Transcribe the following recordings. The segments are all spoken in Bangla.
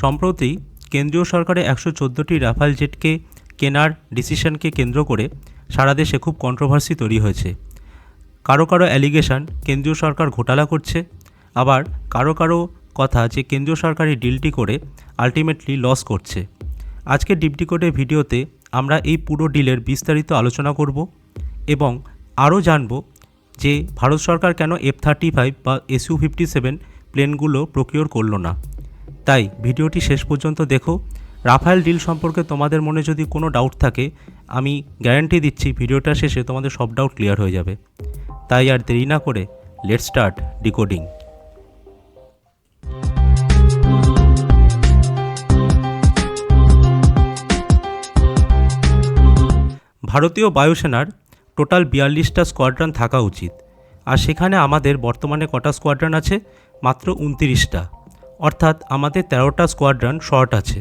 সম্প্রতি কেন্দ্রীয় সরকারের একশো চোদ্দোটি রাফাল জেটকে কেনার ডিসিশনকে কেন্দ্র করে সারা দেশে খুব কন্ট্রোভার্সি তৈরি হয়েছে। কারও কারও অ্যালিগেশন কেন্দ্রীয় সরকার ঘোটালা করছে, আবার কারও কারও কথা যে কেন্দ্রীয় সরকার এই ডিলটি করে আলটিমেটলি লস করছে। আজকে ডিপটি কোডের ভিডিওতে আমরা এই পুরো ডিলের বিস্তারিত আলোচনা করব এবং আরও জানব যে ভারত সরকার কেন এফ থার্টি ফাইভ বা এসইউ ফিফটি সেভেন প্লেনগুলো প্রকিওর করল না। তাই ভিডিওটি শেষ পর্যন্ত দেখো। রাফায়েল ডিল সম্পর্কে তোমাদের মনে যদি কোনো ডাউট থাকে, আমি গ্যারান্টি দিচ্ছি ভিডিওটা শেষে তোমাদের সব ডাউট ক্লিয়ার হয়ে যাবে। তাই আর দেরি না করে লেট স্টার্ট ডিকোডিং ভারতীয় বায়ুসেনার টোটাল বিয়াল্লিশটা স্কোয়াড্রান থাকা উচিত। আর সেখানে আমাদের বর্তমানে কটা স্কোয়াড্রান আছে? মাত্র উনতিরিশটা। অর্থাৎ আমাদের তেরোটা স্কোয়াড্রন শর্ট আছে।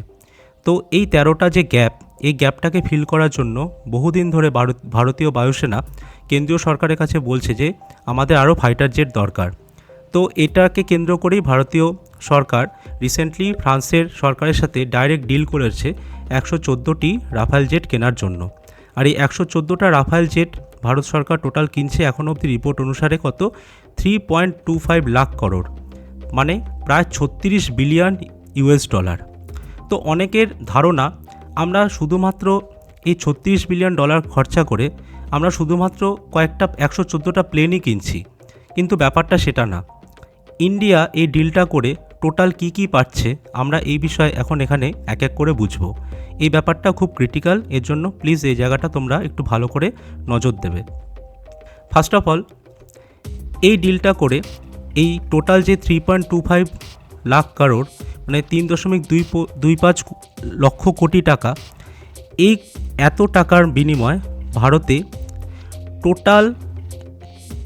তো এই তেরোটা যে গ্যাপ এই গ্যাপটাকে ফিল করার জন্য বহুদিন ধরে ভারতীয় বায়ুসেনা কেন্দ্রীয় সরকারের কাছে বলছে যে আমাদের আরও ফাইটার জেট দরকার। তো এটাকে কেন্দ্র করেই ভারতীয় সরকার রিসেন্টলি ফ্রান্সের সরকারের সাথে ডাইরেক্ট ডিল করেছে একশো চোদ্দোটি রাফায়েল জেট কেনার জন্য। আর এই একশো চোদ্দোটা রাফায়েল জেট ভারত সরকার টোটাল কিনছে এখন অবধি রিপোর্ট অনুসারে কত? Three point two five lakh crore মানে প্রায় ছত্রিশ বিলিয়ন ইউএস ডলার। তো অনেকের ধারণা, আমরা শুধুমাত্র এই ছত্রিশ বিলিয়ন ডলার খরচা করে আমরা শুধুমাত্র কয়েকটা, একশো চোদ্দোটা প্লেনই কিনছি। কিন্তু ব্যাপারটা সেটা না। ইন্ডিয়া এই ডিলটা করে টোটাল কি কি পাচ্ছে, আমরা এই বিষয়ে এখন এখানে এক এক করে বুঝব। এই ব্যাপারটা খুব ক্রিটিক্যাল, এর জন্য প্লিজ এই জায়গাটা তোমরা একটু ভালো করে নজর দেবে। ফার্স্ট অফ অল, এই ডিলটা করে এই টোটাল যে three point two five lakh crore মানে তিন দশমিক দুই দুই পাঁচ লক্ষ কোটি টাকা, এই এত টাকার বিনিময় ভারতে টোটাল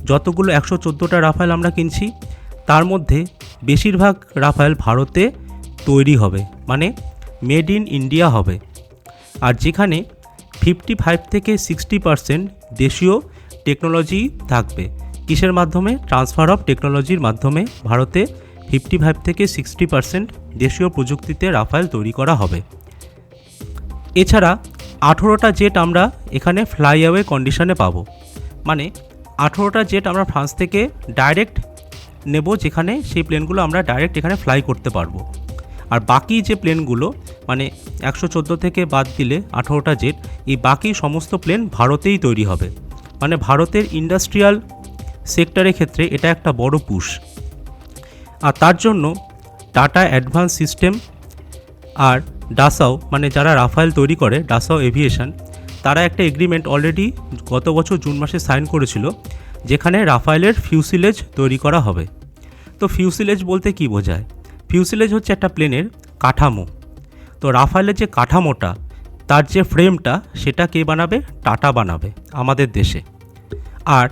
যতগুলো একশো চোদ্দোটা রাফায়েল আমরা কিনছি, তার মধ্যে বেশিরভাগ রাফায়েল ভারতে তৈরি হবে মানে মেড ইন ইন্ডিয়া হবে। আর যেখানে ফিফটি ফাইভ থেকে সিক্সটি পারসেন্ট দেশীয় টেকনোলজি থাকবে। কিসের মাধ্যমে? ট্রান্সফার অফ টেকনোলজির মাধ্যমে ভারতে ফিফটি ফাইভ থেকে সিক্সটি পারসেন্ট দেশীয় প্রযুক্তিতে রাফায়েল তৈরি করা হবে। এছাড়া আঠেরোটা জেট আমরা এখানে ফ্লাইঅ্যাওয়ে কন্ডিশনে পাবো। মানে আঠেরোটা জেট আমরা ফ্রান্স থেকে ডাইরেক্ট নেব যেখানে সেই প্লেনগুলো আমরা ডাইরেক্ট এখানে ফ্লাই করতে পারব। আর বাকি যে প্লেনগুলো মানে একশো চোদ্দ থেকে বাদ দিলে আঠেরোটা জেট এই বাকি সমস্ত প্লেন ভারতেই তৈরি হবে। মানে ভারতের ইন্ডাস্ট্রিয়াল সেক্টরের ক্ষেত্রে এটা একটা বড় পুশ। আর তার জন্য টাটা অ্যাডভান্স সিস্টেম আর ডাসাও মানে যারা রাফায়েল তৈরি করে, ডাসাও এভিয়েশন, তারা একটা এগ্রিমেন্ট অলরেডি গত বছর জুন মাসে সাইন করেছিল, যেখানে রাফায়েলের ফিউসিলেজ তৈরি করা হবে। তো ফিউসিলেজ বলতে কি বোঝায়? ফিউসিলেজ হচ্ছে একটা প্লেনের কাঠামো। তো রাফায়েলের যে কাঠামোটা, তার যে ফ্রেমটা, সেটা কে বানাবে? টাটা বানাবে আমাদের দেশে। আর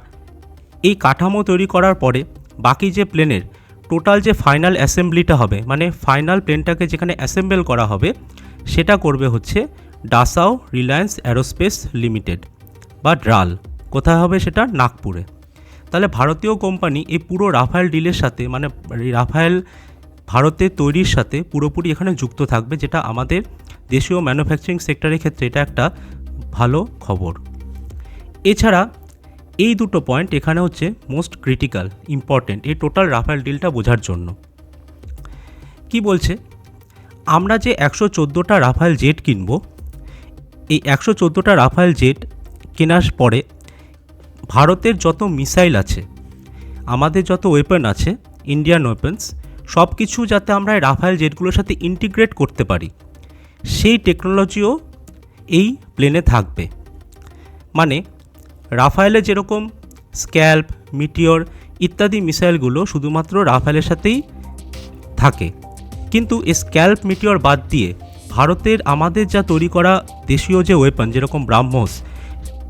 এই কাঠামো তৈরি করার পরে বাকি যে প্লেনের টোটাল যে ফাইনাল অ্যাসেম্বলিটা হবে মানে ফাইনাল প্লেনটাকে যেখানে অ্যাসেম্বল করা হবে, সেটা করবে হচ্ছে ডাসাও রিলায়েন্স অ্যারোস্পেস লিমিটেড বা ড্রাল। কোথায় হবে সেটা? নাগপুরে। তাহলে ভারতীয় কোম্পানি এই পুরো রাফায়েল ডিলের সাথে মানে রাফায়েল ভারতের তৈরির সাথে পুরোপুরি এখানে যুক্ত থাকবে, যেটা আমাদের দেশীয় ম্যানুফ্যাকচারিং সেক্টরের ক্ষেত্রে এটা একটা ভালো খবর। এছাড়া এই দুটো পয়েন্ট এখানে হচ্ছে মোস্ট ক্রিটিক্যাল ইম্পর্টেন্ট এই টোটাল রাফায়েল ডিলটা বোঝার জন্য। কি বলছে? আমরা যে একশো চোদ্দোটা রাফায়েল জেট কিনব, এই একশো চোদ্দোটা রাফায়েল জেট কেনার পরে ভারতের যত মিসাইল আছে, আমাদের যত ওয়েপন আছে ইন্ডিয়ান ওয়েপন্স সব কিছু যাতে আমরা রাফায়েল জেটগুলোর সাথে ইন্টিগ্রেট করতে পারি, সেই টেকনোলজিও এই প্লেনে থাকবে। মানে রাফায়েলে যেরকম স্ক্যাল্প, মিটিওর ইত্যাদি মিসাইলগুলো শুধুমাত্র রাফায়েলের সাথেই থাকে। কিন্তু এই স্ক্যাল্প, মিটিওর বাদ দিয়ে ভারতের আমাদের যা তৈরি করা দেশীয় যে ওয়েপন যেরকম ব্রাহ্মস,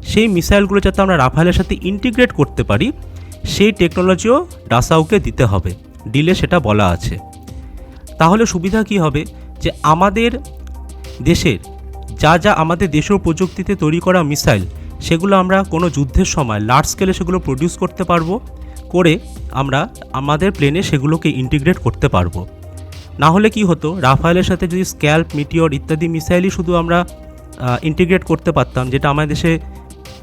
সেই মিসাইলগুলো যাতে আমরা রাফায়েলের সাথে ইন্টিগ্রেট করতে পারি, সেই টেকনোলজিও ডাসাউকে দিতে হবে। ডিলে সেটা বলা আছে। তাহলে সুবিধা কি হবে? যে আমাদের দেশের যা যা আমাদের দেশীয় প্রযুক্তিতে তৈরি করা মিসাইল সেগুলো আমরা কোনো যুদ্ধের সময় লার্জ স্কেলে সেগুলো প্রডিউস করতে পারব, করে আমরা আমাদের প্লেনে সেগুলোকে ইন্টিগ্রেট করতে পারব। না হলে কি হতো, রাফায়েলের সাথে যদি স্ক্যাল্প মিটিওর ইত্যাদি মিসাইলই শুধু আমরা ইন্টিগ্রেট করতে পারতাম, যেটা আমাদের দেশে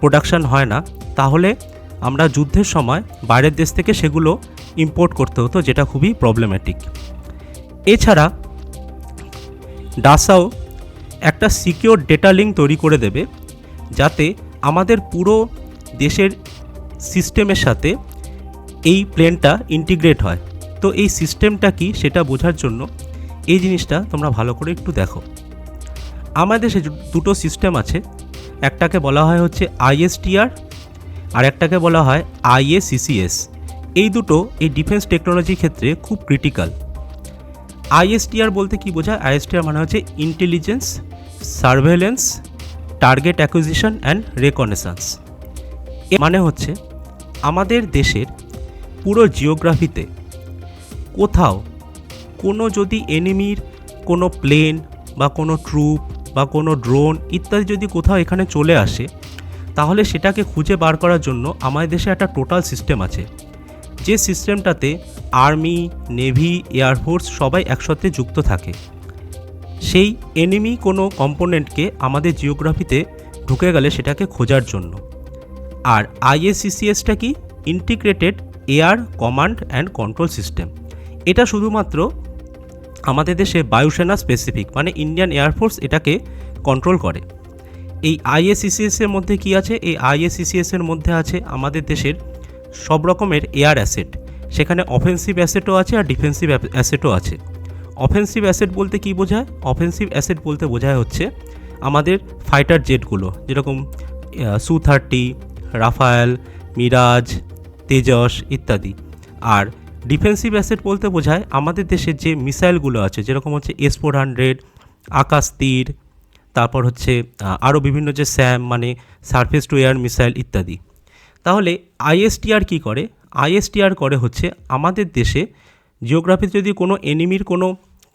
প্রোডাকশান হয় না, তাহলে আমরা যুদ্ধের সময় বাইরের দেশ থেকে সেগুলো ইম্পোর্ট করতে হতো, যেটা খুবই প্রবলেম্যাটিক এছাড়া ডাসাও একটা সিকিওর ডেটা লিঙ্ক তৈরি করে দেবে, যাতে আমাদের পুরো দেশের সিস্টেমের সাথে এই প্লেনটা ইন্টিগ্রেট হয়। তো এই সিস্টেমটা কি সেটা বোঝার জন্য এই জিনিসটা তোমরা ভালো করে একটু দেখো। আমাদের দেশে দুটো সিস্টেম আছে। একটাকে বলা হয় হচ্ছে আইএসটিআর আর একটাকে বলা হয় আইএসিসিএস এই দুটো এই ডিফেন্স টেকনোলজির ক্ষেত্রে খুব ক্রিটিক্যাল। আইএসটিআর বলতে কি বোঝায়? আইএসটিআর মানে হচ্ছে intelligence surveillance target acquisition and reconnaissance. এ মানে হচ্ছে, আমাদের দেশের পুরো জিওগ্রাফিতে কোথাও কোনো যদি এনিমির কোনো প্লেন বা কোনো ট্রুপ বা কোনো ড্রোন ইত্যাদি যদি কোথাও এখানে চলে আসে, তাহলে সেটাকে খুঁজে বার করার জন্য আমাদের দেশে একটা টোটাল সিস্টেম আছে। যে সিস্টেমটাতে আর্মি, নেভি এয়ারফোর্স সবাই একসাথে যুক্ত থাকে। সেই এনিমি কোনো কম্পোনেন্টকে আমাদের জিওগ্রাফিতে ঢুকে গেলে সেটাকে খোঁজার জন্য। আর আইএসিসিএসটা কি? Integrated air command and control system এটা শুধুমাত্র আমাদের দেশে বায়ুসেনা স্পেসিফিক মানে ইন্ডিয়ান এয়ারফোর্স এটাকে কন্ট্রোল করে। এই আইএসিসিএস এর মধ্যে কি আছে? এই আইএসিসিএস এর মধ্যে আছে আমাদের দেশের সব রকমের এয়ার অ্যাসেট সেখানে অফেন্সিভ অ্যাসেটও আছে আর ডিফেন্সিভ অ্যাসেটও আছে। অফেন্সিভ অ্যাসেট বলতে কি বোঝায়? অফেন্সিভ অ্যাসেট বলতে বোঝায় হচ্ছে আমাদের ফাইটার জেটগুলো যেরকম সু থার্টি রাফায়েল মিরাজ তেজস ইত্যাদি। আর ডিফেন্সিভ অ্যাসেট বলতে বোঝায় আমাদের দেশের যে মিসাইলগুলো আছে, যেরকম হচ্ছে এস ফোর হান্ড্রেড আকাশ তীর, তারপর হচ্ছে আরও বিভিন্ন যে স্যাম মানে সারফেস টু এয়ার মিসাইল ইত্যাদি। তাহলে আইএসটিআর কি করে? আইএসটিআর করে হচ্ছে আমাদের দেশে জিওগ্রাফিতে যদি কোনো এনিমির কোনো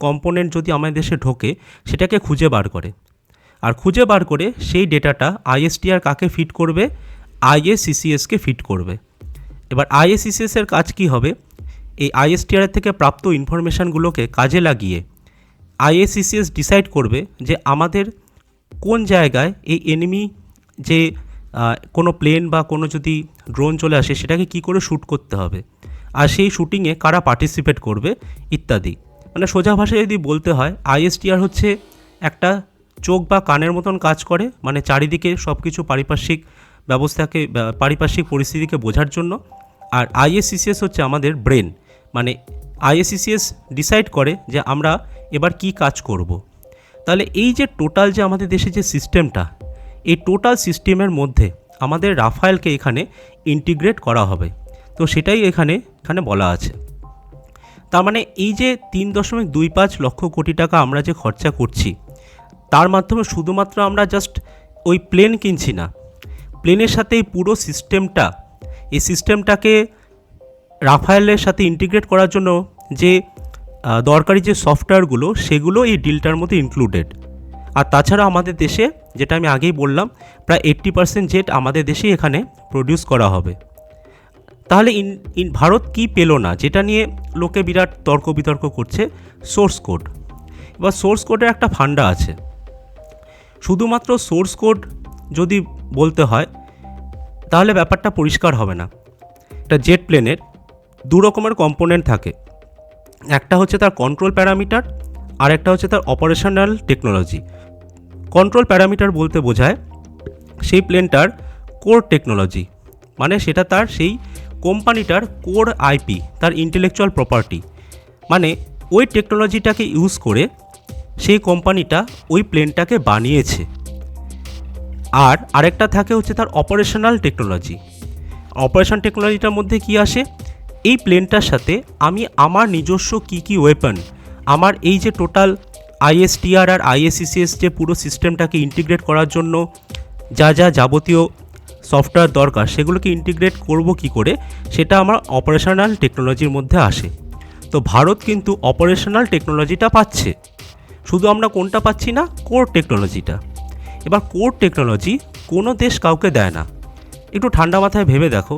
কম্পোনেন্ট যদি আমাদের দেশে ঢোকে, সেটাকে খুঁজে বার করে। আর খুঁজে বার করে সেই ডেটাটা আইএসটিআর কাকে ফিট করবে? আইএসিসিএসকে ফিট করবে। এবার আইএসিসিএসের কাজ কি হবে? এই আইএসটিআর থেকে প্রাপ্ত ইনফরমেশানগুলোকে কাজে লাগিয়ে আইএসিসিএস ডিসাইড করবে যে আমাদের কোন জায়গায় এই এনিমি যে কোনো প্লেন বা কোনো যদি ড্রোন চলে আসে, সেটাকে কি করে শ্যুট করতে হবে? আর সেই শ্যুটিংয়ে কারা পার্টিসিপেট করবে? ইত্যাদি। মানে সোজা ভাষায় যদি বলতে হয় আইএসটিআর হচ্ছে একটা চোখ বা কানের মতন কাজ করে মানে চারিদিকে সব কিছু পারিপার্শ্বিক ব্যবস্থাকে পারিপার্শ্বিক পরিস্থিতিকে বোঝার জন্য। আর আইএসসিসিএস হচ্ছে আমাদের ব্রেন মানে আইএসসিসিএস ডিসাইড করে যে আমরা এবার কি কাজ করব। তাহলে এই যে টোটাল যে আমাদের দেশে যে সিস্টেমটা, এই টোটাল সিস্টেমের মধ্যে আমাদের রাফায়েলকে এখানে ইন্টিগ্রেট করা হবে। তো সেটাই এখানে এখানে বলা আছে। তার মানে এই যে তিন দশমিক দুই পাঁচ লক্ষ কোটি টাকা আমরা যে খরচা করছি, তার মাধ্যমে শুধুমাত্র আমরা জাস্ট ওই প্লেন কিনছি না প্লেনের সাথে এই পুরো সিস্টেমটা এই সিস্টেমটাকে রাফায়েলের সাথে ইন্টিগ্রেট করার জন্য যে দরকারি যে সফটওয়্যারগুলো সেগুলো এই ডিলটার মধ্যে ইনক্লুডেড আর তাছাড়া আমাদের দেশে, যেটা আমি আগেই বললাম, প্রায় এইট্টি পার্সেন্ট জেট আমাদের দেশেই এখানে প্রডিউস করা হবে। তাহলে ইন ইন ভারত কি পেল না? যেটা নিয়ে লোকে বিরাট তর্ক বিতর্ক করছে, সোর্স কোড। এবার সোর্স কোডের একটা ফান্ডা আছে। শুধুমাত্র সোর্স কোড যদি বলতে হয়, তাহলে ব্যাপারটা পরিষ্কার হবে না। একটা জেট প্লেনের দু রকমের কম্পোনেন্ট থাকে। একটা হচ্ছে তার কন্ট্রোল প্যারামিটার, আর একটা হচ্ছে তার অপারেশনাল টেকনোলজি। কন্ট্রোল প্যারামিটার বলতে বোঝায় সেই প্লেনটার কোর টেকনোলজি। মানে সেটা তার সেই কোম্পানিটার কোর আইপি তার ইন্টেলেকচুয়াল প্রপার্টি মানে ওই টেকনোলজিটাকে ইউজ করে সেই কোম্পানিটা ওই প্লেনটাকে বানিয়েছে। আর আরেকটা থাকে হচ্ছে তার অপারেশনাল টেকনোলজি অপারেশন টেকনোলজিটার মধ্যে কি আসে? এই প্লেনটার সাথে আমি আমার নিজস্ব কি কি ওয়েপন আমার এই যে টোটাল আইএসটিআর আর আইএসিসিএস যে পুরো সিস্টেমটাকে ইন্টিগ্রেট করার জন্য যা যা যাবতীয় সফটওয়্যার দরকার, সেগুলোকে ইন্টিগ্রেট করব কি করে, সেটা আমার অপারেশনাল টেকনোলজির মধ্যে আসে। তো ভারত কিন্তু অপারেশনাল টেকনোলজিটা পাচ্ছে। শুধু আমরা কোনটা পাচ্ছি না কোর টেকনোলজিটা এবার কোর টেকনোলজি কোনো দেশ কাউকে দেয় না। একটু ঠান্ডা মাথায় ভেবে দেখো।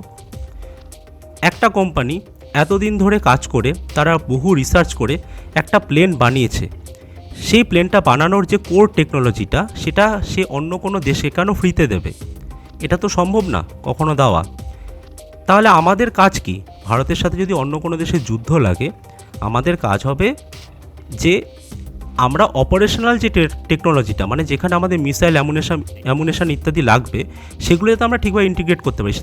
একটা কোম্পানি এতদিন ধরে কাজ করে, তারা বহু রিসার্চ করে, একটা প্লেন বানিয়েছে। সেই প্লেনটা বানানোর যে কোর টেকনোলজিটা সেটা সে অন্য কোনো দেশে কেন ফ্রিতে দেবে? এটা তো সম্ভব না, কখনো দেওয়া। তাহলে আমাদের কাজ কি? ভারতের সাথে যদি অন্য কোনো দেশে যুদ্ধ লাগে, আমাদের কাজ হবে যে আমরা অপারেশনাল যে টেকনোলজিটা মানে যেখানে আমাদের মিসাইল অ্যামুনেশন অ্যামুনেশন ইত্যাদি লাগবে সেগুলো তো আমরা ঠিকভাবে ইন্টিগ্রেট করতে পারি।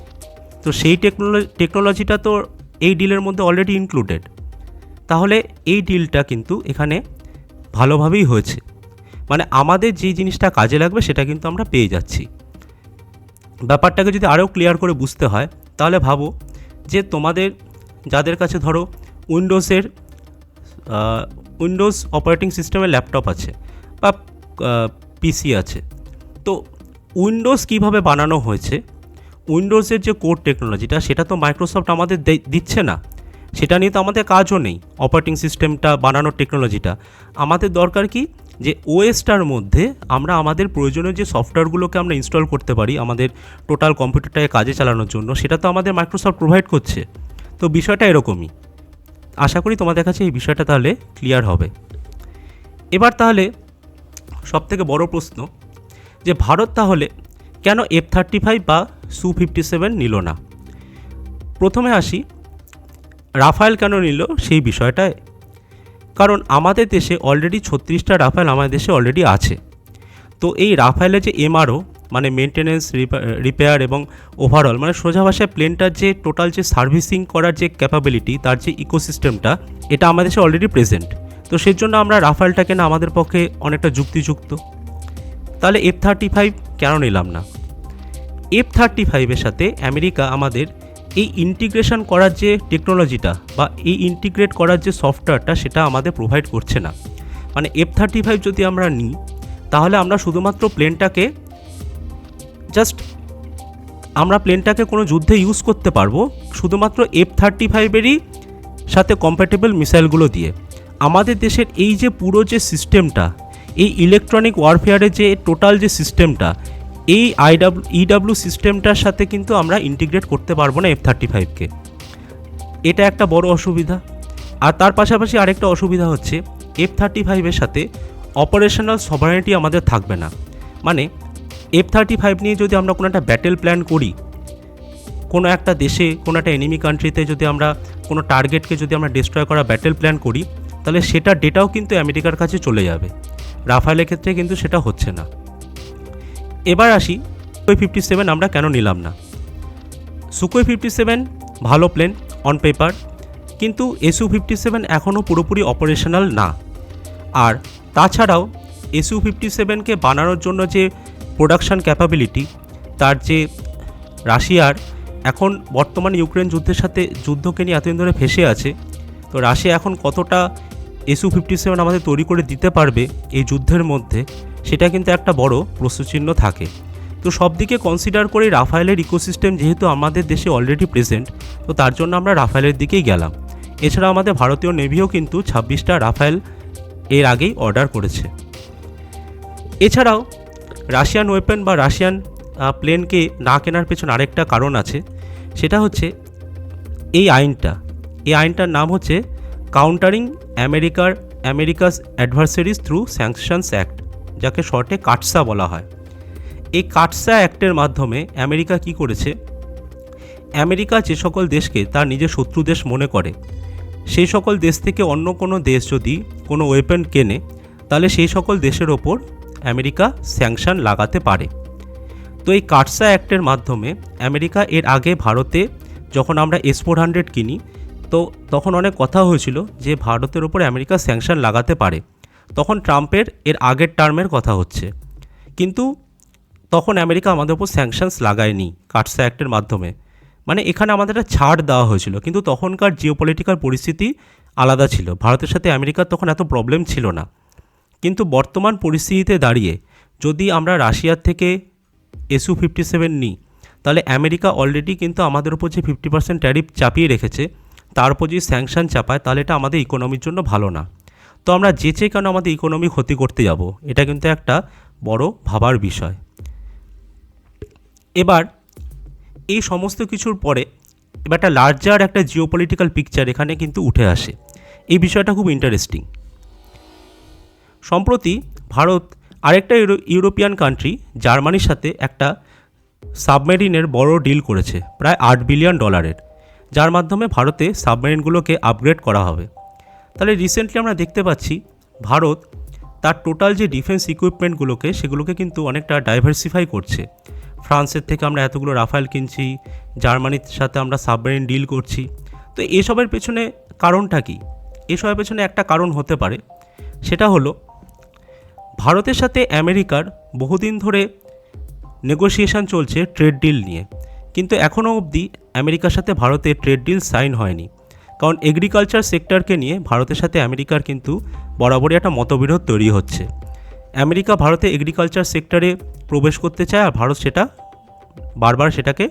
তো সেই টেকনোলজি টেকনোলজিটা তো এই ডিলের মধ্যে অলরেডি ইনক্লুডেড তাহলে এই ডিলটা কিন্তু এখানে ভালোভাবেই হয়েছে। মানে আমাদের যে জিনিসটা কাজে লাগবে, সেটা কিন্তু আমরা পেয়ে যাচ্ছি। ব্যাপারটাকে যদি আরও ক্লিয়ার করে বুঝতে হয়, তাহলে ভাবো যে তোমাদের, যাদের কাছে ধরো উইন্ডোজের উইন্ডোজ অপারেটিং সিস্টেমের ল্যাপটপ আছে বা পিসি আছে, তো উইন্ডোজ কীভাবে বানানো হয়েছে, উইন্ডোজের যে কোড টেকনোলজিটা, সেটা তো মাইক্রোসফট আমাদের দিচ্ছে না। সেটা নিয়ে তো আমাদের কাজও নেই, অপারেটিং সিস্টেমটা, বানানোর টেকনোলজিটা। আমাদের দরকার কি যে ওএসটার মধ্যে আমরা আমাদের প্রয়োজনীয় যে সফটওয়্যারগুলোকে আমরা ইনস্টল করতে পারি আমাদের টোটাল কম্পিউটারটাকে কাজে চালানোর জন্য, সেটা তো আমাদের মাইক্রোসফট প্রোভাইড করছে। তো বিষয়টা এরকমই। আশা করি তোমাদের কাছে এই বিষয়টা তাহলে ক্লিয়ার হবে। এবার তাহলে সবথেকে বড় প্রশ্ন, যে ভারত তাহলে কেন এফ থার্টি ফাইভ বা সু ফিফটি সেভেন নিল না? প্রথমে আসি, রাফায়েল কেন নিল সেই বিষয়টায়। কারণ আমাদের দেশে অলরেডি ছত্রিশটা রাফায়েল আমাদের দেশে অলরেডি আছে। তো এই রাফায়েলের যে এমআরও মানে মেনটেনেন্স রিপেয়ার এবং ওভারঅল মানে সোজা ভাষায় প্লেনটার যে টোটাল যে সার্ভিসিং করার যে ক্যাপাবিলিটি তার যে ইকোসিস্টেমটা এটা আমাদের দেশে অলরেডি প্রেজেন্ট তো সেই জন্য আমরা রাফায়েলটাকে না আমাদের পক্ষে অনেকটা যুক্তিযুক্ত। তাহলে এফ থার্টি ফাইভ কেন নিলাম না? এফ থার্টি ফাইভের সাথে আমেরিকা আমাদের এই ইন্টিগ্রেশন করার যে টেকনোলজিটা বা এই ইন্টিগ্রেট করার যে সফটওয়্যারটা সেটা আমাদের প্রোভাইড করছে না। মানে এফ থার্টি ফাইভ যদি আমরা নিই, তাহলে আমরা শুধুমাত্র প্লেনটাকে জাস্ট আমরা প্লেনটাকে কোনো যুদ্ধে ইউজ করতে পারব শুধুমাত্র এফ থার্টি ফাইভেরই সাথে কম্প্যাটেবল মিসাইলগুলো দিয়ে। আমাদের দেশের এই যে পুরো যে সিস্টেমটা এই ইলেকট্রনিক ওয়ারফেয়ারের যে টোটাল যে সিস্টেমটা এই আইডাব্লিউ ইডাব্লিউ সিস্টেমটার সাথে কিন্তু আমরা ইন্টিগ্রেট করতে পারব না এফ থার্টি ফাইভকে এটা একটা বড় অসুবিধা। আর তার পাশাপাশি আরেকটা অসুবিধা হচ্ছে এফ থার্টি ফাইভের সাথে অপারেশনাল সভারেনিটি আমাদের থাকবে না। মানে এফ থার্টি ফাইভ নিয়ে যদি আমরা কোনো একটা ব্যাটেল প্ল্যান করি, কোনো একটা দেশে, কোনো একটা এনিমি কান্ট্রিতে যদি আমরা কোনো টার্গেটকে যদি আমরা ডিস্ট্রয় করা ব্যাটেল প্ল্যান করি, তাহলে সেটার ডেটাও কিন্তু আমেরিকার কাছে চলে যাবে। রাফায়েলের ক্ষেত্রে কিন্তু সেটা হচ্ছে না। এবার আসি সুকোই ফিফটি সেভেন আমরা কেন নিলাম না? সুকোই ফিফটি সেভেন ভালো প্লেন অন পেপার কিন্তু এসু ফিফটি সেভেন এখনও পুরোপুরি অপারেশনাল না। আর তাছাড়াও এসু ফিফটি সেভেনকে বানানোর জন্য যে প্রোডাকশান ক্যাপাবিলিটি তার যে রাশিয়ার এখন বর্তমান ইউক্রেন যুদ্ধের সাথে যুদ্ধকে নিয়ে এতদিন ধরে ফেসে আছে, তো রাশিয়া এখন কতটা এসু ফিফটি সেভেন আমাদের তৈরি করে দিতে পারবে এই যুদ্ধের মধ্যে? সেটা কিন্তু একটা বড় প্রশ্নচিহ্ন থাকে। তো সব দিকে কনসিডার করে রাফায়েলের ইকোসিস্টেম যেহেতু আমাদের দেশে অলরেডি প্রেজেন্ট তো তার জন্য আমরা রাফায়েলের দিকেই গেলাম। এছাড়া আমাদের ভারতীয় নেভিও কিন্তু ছাব্বিশটা রাফায়েল এর আগেই অর্ডার করেছে। এছাড়াও রাশিয়ান ওয়েপেন বা রাশিয়ান প্লেনকে না কেনার পেছনে আরেকটা কারণ আছে, সেটা হচ্ছে এই আইনটা। এই আইনটার নাম হচ্ছে কাউন্টারিং আমেরিকার America's adversaries through sanctions act যাকে শর্টে কাটসা বলা হয়। এই কাটসা অ্যাক্টের মাধ্যমে আমেরিকা কি করেছে? আমেরিকা যে সকল দেশকে তার নিজের শত্রু দেশ মনে করে, সেই সকল দেশ থেকে অন্য কোনো দেশ যদি কোনো ওয়েপেন কেনে, তাহলে সেই সকল দেশের ওপর আমেরিকা স্যাংশন লাগাতে পারে। তো এই কাটসা অ্যাক্টের মাধ্যমে আমেরিকা এর আগে ভারতে যখন আমরা এস ফোর হান্ড্রেড কিনি, তো তখন অনেক কথা হয়েছিল যে ভারতের ওপর আমেরিকা স্যাংশন লাগাতে পারে। তখন ট্রাম্পের এর আগের টার্মের কথা হচ্ছে। কিন্তু তখন আমেরিকা আমাদের উপর স্যাংশনস লাগায়নি, কাটসা অ্যাক্টের মাধ্যমে। মানে এখানে আমাদের একটা ছাড় দেওয়া হয়েছিল, কিন্তু তখনকার জিওপলিটিক্যাল পরিস্থিতি আলাদা ছিল। ভারতের সাথে আমেরিকার তখন এত প্রবলেম ছিল না। কিন্তু বর্তমান পরিস্থিতিতে দাঁড়িয়ে যদি আমরা রাশিয়ার থেকে এসু ফিফটি সেভেন নিই, তাহলে আমেরিকা অলরেডি কিন্তু আমাদের উপর যে ফিফটি পার্সেন্ট ট্যারিফ চাপিয়ে রেখেছে, তার উপর যদি স্যাংশন চাপায়, তাহলে এটা আমাদের ইকোনমির জন্য ভালো না। তো আমরা যেচে কেন আমাদের ইকোনমি ক্ষতি করতে যাব? এটা কিন্তু একটা বড় ভাবার বিষয়। এবার, এই সমস্ত কিছুর পরে এবার একটা লার্জার একটা জিওপলিটিক্যাল পিকচার এখানে কিন্তু উঠে আসে। এই বিষয়টা খুব ইন্টারেস্টিং সম্প্রতি ভারত আরেকটা ইউরো- ইউরোপিয়ান কান্ট্রি জার্মানির সাথে একটা সাবমেরিনের বড় ডিল করেছে, প্রায় আট বিলিয়ন ডলারের যার মাধ্যমে ভারতে সাবমেরিনগুলোকে আপগ্রেড করা হবে। তাহলে রিসেন্টলি আমরা দেখতে পাচ্ছি ভারত তার টোটাল যে ডিফেন্স ইকুইপমেন্টগুলোকে সেগুলোকে কিন্তু অনেকটা ডাইভার্সিফাই করছে। ফ্রান্সের থেকে আমরা এতগুলো রাফায়েল কিনছি, জার্মানির সাথে আমরা সাবমেরিন ডিল করছি। তো এসবের পেছনে কারণটা কি? এসবের পেছনে একটা কারণ হতে পারে, সেটা হলো ভারতের সাথে আমেরিকার বহুদিন ধরে নেগোসিয়েশন চলছে ট্রেড ডিল নিয়ে। কিন্তু এখনও অবধি আমেরিকার সাথে ভারতের ট্রেড ডিল সাইন হয়নি। কারণ এগ্রিকালচার সেক্টরকে নিয়ে ভারতের সাথে আমেরিকার কিন্তু বরাবরই একটা মতবিরোধ তৈরি হচ্ছে। আমেরিকা ভারতে এগ্রিকালচার সেক্টরে প্রবেশ করতে চায় আর ভারত সেটা বারবার সেটাকে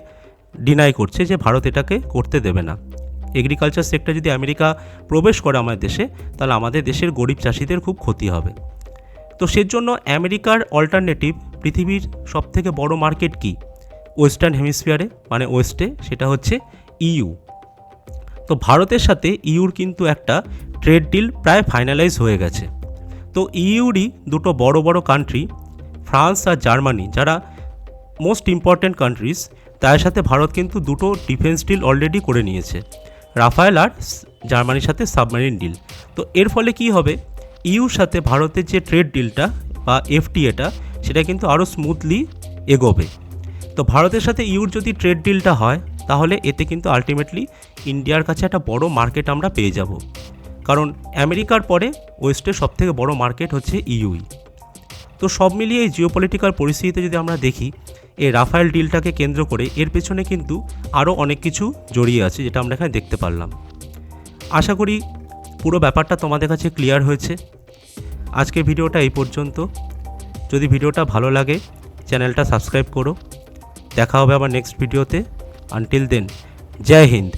ডিনাই করছে যে ভারত এটাকে করতে দেবে না। এগ্রিকালচার সেক্টর যদি আমেরিকা প্রবেশ করে আমাদের দেশে, তাহলে আমাদের দেশের গরিব চাষিদের খুব ক্ষতি হবে। তো সেজন্য আমেরিকার অল্টারনেটিভ পৃথিবীর সবথেকে বড় মার্কেট কি? ওয়েস্টার্ন হেমিসফিয়ারে মানে ওয়েস্টে সেটা হচ্ছে ইইউ তো ভারতের সাথে ইউর কিন্তু একটা ট্রেড ডিল প্রায় ফাইনালাইজ হয়ে গেছে। তো ইউরই দুটো বড় বড় কান্ট্রি ফ্রান্স আর জার্মানি, যারা মোস্ট ইম্পর্ট্যান্ট কান্ট্রিজ তার সাথে ভারত কিন্তু দুটো ডিফেন্স ডিল অলরেডি করে নিয়েছে। রাফায়েল আর জার্মানির সাথে সাবমেরিন ডিল তো এর ফলে কি হবে? ইউর সাথে ভারতের যে ট্রেড ডিলটা বা এফটিএটা, সেটা কিন্তু আরও স্মুথলি এগোবে। তো ভারতের সাথে ইউর যদি ট্রেড ডিলটা হয় তাহলে এতে কিন্তু আলটিমেটলি ইন্ডিয়ার কাছে একটা বড় মার্কেট আমরা পেয়ে যাব। কারণ আমেরিকার পরে ওয়েস্টের সবথেকে বড় মার্কেট হচ্ছে ইউই তো সব মিলিয়ে এই জিওপলিটিক্যাল পরিস্থিতিতে যদি আমরা দেখি, এই রাফায়েল ডিলটাকে কেন্দ্র করে এর পেছনে কিন্তু আরও অনেক কিছু জড়িয়ে আছে, যেটা আমরা এখানে দেখতে পারলাম। আশা করি পুরো ব্যাপারটা তোমাদের কাছে ক্লিয়ার হয়েছে। আজকের ভিডিওটা এই পর্যন্ত। যদি ভিডিওটা ভালো লাগে, চ্যানেলটা সাবস্ক্রাইব করো। দেখা হবে আবার নেক্সট ভিডিওতে আনটিল দেন জয় হিন্দ